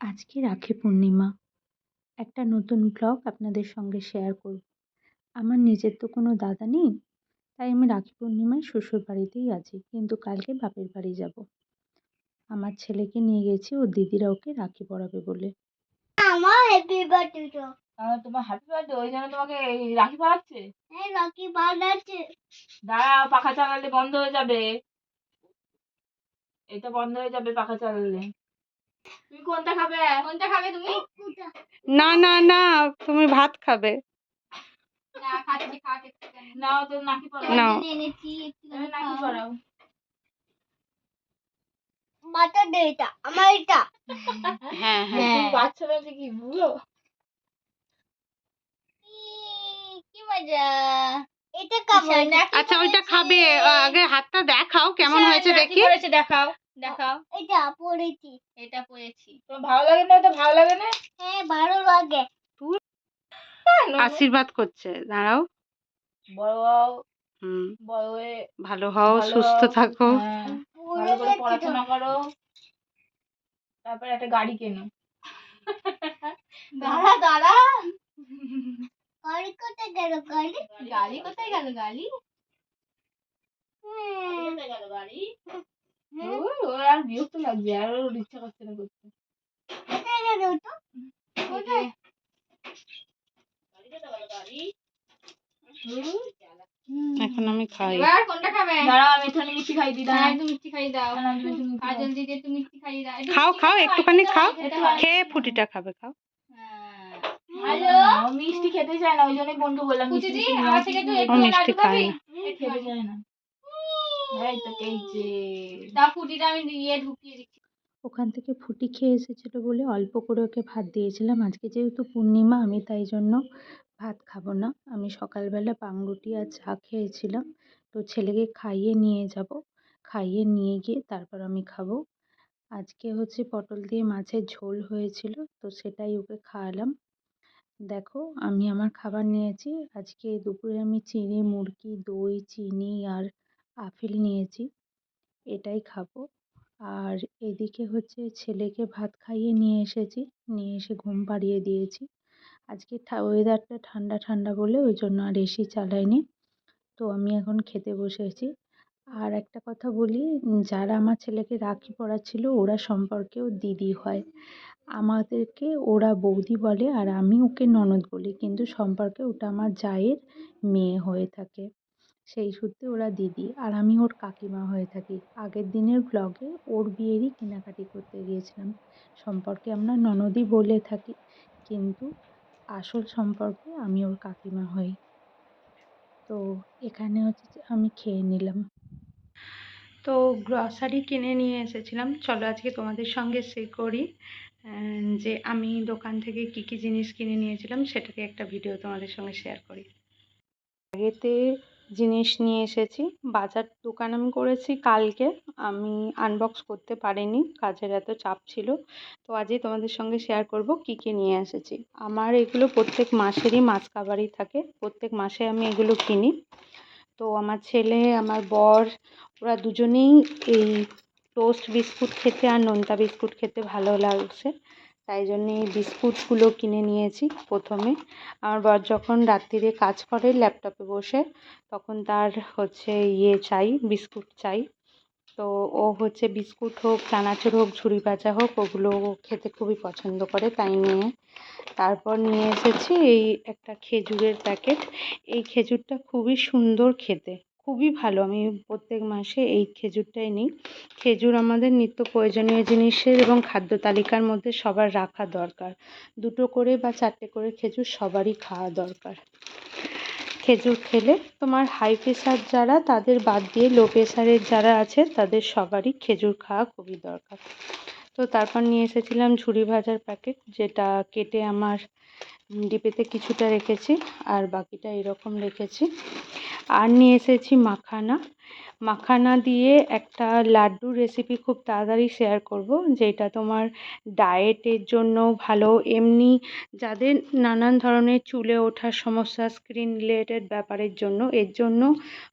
আজকে রাখি পূর্ণিমা। একটা নতুন ব্লগ আপনাদের সঙ্গে শেয়ার করব। আমার নিজের তো কোনো দাদা নেই তাই আমি রাখি পূর্ণিমায় শ্বশুর বাড়িতেই আছি কিন্তু কালকে বাপের বাড়ি যাব। আমার ছেলেকে নিয়ে গেছি ওর দিদিরা ওকে রাখি পরাবে বলে। আমার হ্যাপি বার্থডে তো। তোমার হ্যাপি বার্থডে ওই জন্য তোমাকে রাখি পরাচ্ছে? হ্যাঁ রকি বার্থডে দাঁড়াও পাখা চালালে বন্ধ হয়ে যাবে। এটা বন্ধ হয়ে যাবে পাখা চালালে। তুমি কোনটা খাবে? কোনটা খাবে তুমি? না না না তুমি ভাত খাবে। না খাচ্ছি খাচ্ছি নাও তো নাকি পরাও নাও। এনেছি তুমি নাকি পরাও বার্থডে এটা আমার এটা। হ্যাঁ তুমি বাচ্চা বলছে কি বুড়ো? কি মজা। এটা আচ্ছা ওইটা খাবে। আগে হাতটা দেখাও কেমন হয়েছে দেখি। দেখাও। দেখাও। এটা পড়েছি। এটা পরেছি তোমার ভালো লাগে না এটা ভালো লাগে না? হ্যাঁ ভালো লাগে। আশীর্বাদ করছে। দাঁড়াও। বড় হও। বড় হয়ে ভালো হও সুস্থ থাকো। হ্যাঁ, ভালো করে পড়াশোনা করো। তারপরে একটা গাড়ি কেনো। দাঁড়া দাঁড়া। গাড়ি কোথায় গেল গাড়ি? গাড়ি কোথায় গেল গাড়ি? হুম। গেল গাড়ি? ওর আর বিরক্ত লাগছে আর ওর ইচ্ছা করছে না করতে। কোথায় গেল তো? কোথায়? এখন আমি খাই। এবার কোনটা খাবে? দাঁড়াও আমি একটুখানি মিষ্টি খাই দিই হ্যাঁ দাঁড়াও একটু মিষ্টি খাই দাও। দাঁড়াও, আমি একটু মিষ্টি খাই। কাজল দিদি একটু মিষ্টি খাই দাও। খাও খাও একটুখানি খাও। হয়, হয়। খেয়ে ফুটিটা খাবে খাও। হ্যাঁ। হ্যালো? মিষ্টি খেতে চায় না ওই জন্যই বন্ধু বললাম মিষ্টি? না। খেতে চায় না। ওখান থেকে ফুটি খেয়ে এসেছিল বলে অল্প করে ওকে ভাত দিয়েছিলাম। আজকে যেহেতু পূর্ণিমা আমি তাই জন্য ভাত খাব না। আমি সকালবেলা পাউরুটি আর চা খেয়েছিলাম। তো ছেলেকে খাইয়ে নিয়ে যাব। খাইয়ে নিয়ে গিয়ে তারপর আমি খাব। আজকে হচ্ছে পটল দিয়ে মাছের ঝোল হয়েছিল তো সেটাই ওকে খাওয়ালাম। দেখো আমি আমার খাবার নিয়েছি। আজকে দুপুরে আমি চিড়ে মুরগি দই চিনি আর আপেল নিয়েছি, এটাই খাব। আর এদিকে হচ্ছে ছেলেকে ভাত খাইয়ে নিয়ে এসেছি, নিয়ে এসে ঘুম পাড়িয়ে দিয়েছি। আজকে ওয়েদারটা ঠান্ডা ঠান্ডা বলে ওই জন্য আর এসি চালাইনি। তো আমি এখন খেতে বসেছি। আর একটা কথা বলি, যারা আমার ছেলেকে রাখি পরাচ্ছিল ওরা সম্পর্কেও দিদি হয়। আমাদেরকে ওরা বৌদি বলে আর আমি ওকে ননদ বলি। কিন্তু সম্পর্কে ওটা আমার জায়ের মেয়ে হয়ে থাকে। সেই সূত্রে ওরা দিদি আর আমি ওর কাকিমা হয়ে থাকি। আগের দিনের ব্লগে ওর বিয়েরই কেনাকাটি করতে গিয়েছিলাম। সম্পর্কে আমরা ননদই বলে থাকি কিন্তু আসল সম্পর্কে আমি ওর কাকিমা হই। তো এখানে হচ্ছে যে আমি খেয়ে নিলাম। তো গ্রসারি কিনে নিয়ে এসেছিলাম। চলো আজকে তোমাদের সঙ্গে সে করি যে আমি দোকান থেকে কী কী জিনিস কিনে নিয়েছিলাম সেটাকে একটা ভিডিও তোমাদের সঙ্গে শেয়ার করি। আগেতে জিনিস নিয়ে এসেছি। বাজার দোকান আমি করেছি কালকে। আমি আনবক্স করতে পারিনি, কাজের এত চাপ ছিল। তো আজই তোমাদের সঙ্গে শেয়ার করব কি কি নিয়ে এসেছি। আমার এগুলো প্রত্যেক মাসেরই মাস কাবারই থাকে। প্রত্যেক মাসে আমি এগুলো কিনি। তো আমার ছেলে, আমার বর, ওরা দুজনেই এই টোস্ট বিস্কুট খেতে আর নোনতা বিস্কুট খেতে ভালো লাগছে। তাই জন্যে এই বিস্কুটগুলো কিনে নিয়েছি প্রথমে। আমার বর যখন রাত্রিরে কাজ করে ল্যাপটপে বসে, তখন তার হচ্ছে ইয়ে চাই, বিস্কুট চাই। তো ও হচ্ছে বিস্কুট হোক, চানাচুর হোক, ঝুড়ি ভাজা হোক, ওগুলো খেতে খুবই পছন্দ করে তাই নিয়ে। তারপর নিয়ে এসেছি এই একটা খেজুরের প্যাকেট। এই খেজুরটা খুবই সুন্দর খেতে। খুবই ভালো। আমি প্রত্যেক মাসে এই খেজুরটাই নিই। খেজুর আমাদের নিত্য প্রয়োজনীয় জিনিসের এবং খাদ্য তালিকার মধ্যে সবার রাখা দরকার। দুটো করে বা চারটে করে খেজুর সবারই খাওয়া দরকার। খেজুর খেলে তোমার হাই প্রেশার যারা, তাদের বাদ দিয়ে লো প্রেশারের যারা আছে, তাদের সবারই খেজুর খাওয়া খুবই দরকার। তো তারপর নিয়ে এসেছিলাম ঝুড়ি ভাজার প্যাকেট যেটা কেটে আমার ডিপেতে কিছুটা রেখেছি আর বাকিটা এরকম রেখেছি। আর নিয়ে এসেছি মাখানা। মাখানা দিয়ে একটা লাড্ডুর রেসিপি খুব তাড়াতাড়ি শেয়ার করব, যেটা তোমার ডায়েটের জন্য ভালো। এমনি যাদের নানান ধরনের চুলে ওঠার সমস্যা স্ক্রিন রিলেটেড ব্যাপারের জন্য, এর জন্য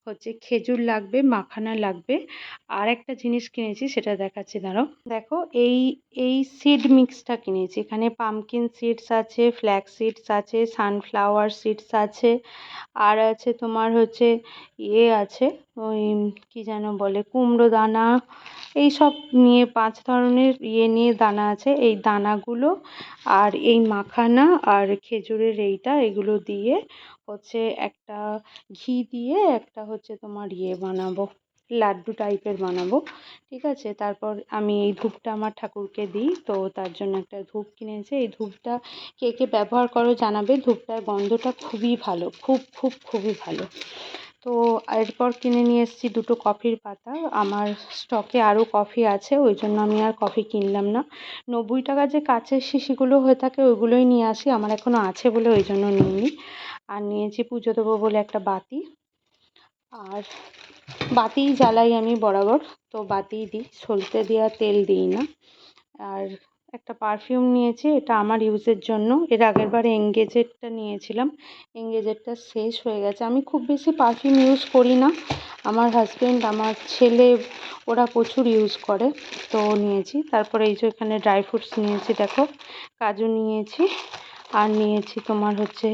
হচ্ছে খেজুর লাগবে, মাখানা লাগবে। আর একটা জিনিস কিনেছি, সেটা দেখাচ্ছি, দাঁড়াও। দেখো, এই এই সিড মিক্সটা কিনেছি। এখানে পামকিন সিডস আছে ফ্ল্যাক্স সিডস আছে সানফ্লাওয়ার সিডস আছে, আর আছে তোমার হচ্ছে ইয়ে আছে, ওই কী যেন বলে, কুমড়ো দানা, এই সব নিয়ে পাঁচ ধরনের ইয়ে নিয়ে দানা আছে, এই দানাগুলো আর এই মাখানা আর খেজুরের এইটা, এগুলো দিয়ে হচ্ছে একটা ঘি দিয়ে একটা হচ্ছে তোমার ইয়ে বানাবো। লাড্ডু টাইপের বানাবো, ঠিক আছে? তারপর আমি এই ধূপটা আমার ঠাকুরকে দিই, তো তার জন্য একটা ধূপ কিনেছি। এই ধূপটা কে কে ব্যবহার করো জানাবে। ধূপটার গন্ধটা খুবই ভালো, খুব খুব, খুবই ভালো। তো এরপর কিনে নিয়ে এসেছি দুটো কফির পাতা। আমার স্টকে আরও কফি আছে, ওই জন্য আমি আর কফি কিনলাম না। নব্বই টাকা যে কাচের শিশিগুলো হয়ে থাকে, ওইগুলোই নিয়ে আসি। আমার এখনও আছে বলে ওই জন্য নিইনি। আর নিয়েছি পুজো দেবো বলে একটা বাতি। আর বাতিই জ্বালাই আমি বরাবর। তো বাতিই দিই, সলতে দেওয়া তেল দিই না। আর একটা পারফিউম নিয়েছি, এটা আমার ইউজের জন্য। এর আগের বার এঙ্গেজেরটা নিয়েছিলাম। এঙ্গেজেরটা শেষ হয়ে গেছে। আমি খুব বেশি পারফিউম ইউজ করি না। আমার হাজবেন্ড আমার ছেলে, ওরা প্রচুর ইউজ করে। তো নিয়েছি। তারপরে এই যে এখানে ড্রাই ফ্রুটস নিয়েছি, দেখো। কাজু নিয়েছি। আর নিয়েছি তোমার হচ্ছে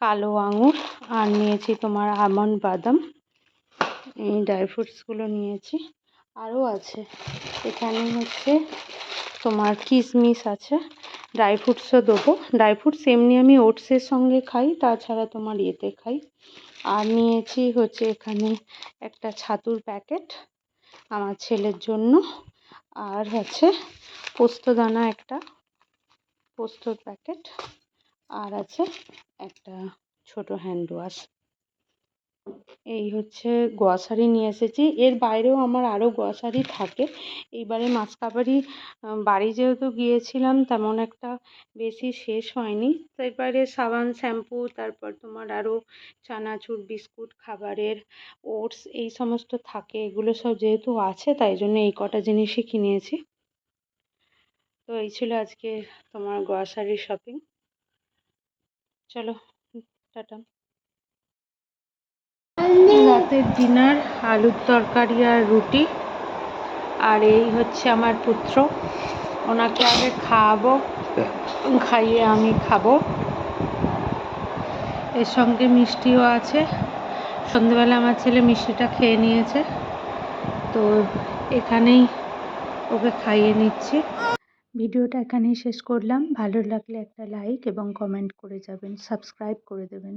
কালো আঙুর। আর নিয়েছি তোমার আমন্ড বাদাম। এই ড্রাই ফ্রুটসগুলো নিয়েছি। আরও আছে। এখানে হচ্ছে তোমার কিশমিশ আছে। ড্রাই ফ্রুটসও দেবো। ড্রাই ফ্রুটস এমনি আমি ওটসের সঙ্গে খাই, তাছাড়া তোমার ইয়েতে খাই। আর নিয়েছি হচ্ছে এখানে একটা ছাতুর প্যাকেট আমার ছেলের জন্য। আর হচ্ছে পোস্তদানা একটা, পোস্তর প্যাকেট আর আছে একটা ছোটো হ্যান্ড ওয়াশ এই হচ্ছে গ্রসারি নিয়ে এসেছি। এর বাইরেও আমার আরও গ্রসারি থাকে। এইবারে মাসকাবারি বাড়ি যেহেতু গিয়েছিলাম তেমন একটা বেশি শেষ হয়নি। তো এবারে সাবান, শ্যাম্পু, তারপর তোমার আরও চানাচুর, বিস্কুট, খাবারের, ওটস এই সমস্ত থাকে। এগুলো সব যেহেতু আছে, তাই জন্য এই কটা জিনিসই কিনেছি। তো এই ছিল আজকে তোমার গ্রসারি শপিং। চলো, টাটা। রাতের ডিনার, আলুর তরকারি আর রুটি। আর এই হচ্ছে আমার পুত্র। ওনাকে আগে খাওয়াবো, খাইয়ে আমি খাব। এর সঙ্গে মিষ্টিও আছে। সন্ধেবেলা আমার ছেলে মিষ্টিটা খেয়ে নিয়েছে। তো এখানেই ওকে খাইয়ে নিচ্ছি। ভিডিওটা এখানেই শেষ করলাম। ভালো লাগলে একটা লাইক এবং কমেন্ট করে যাবেন, সাবস্ক্রাইব করে দেবেন।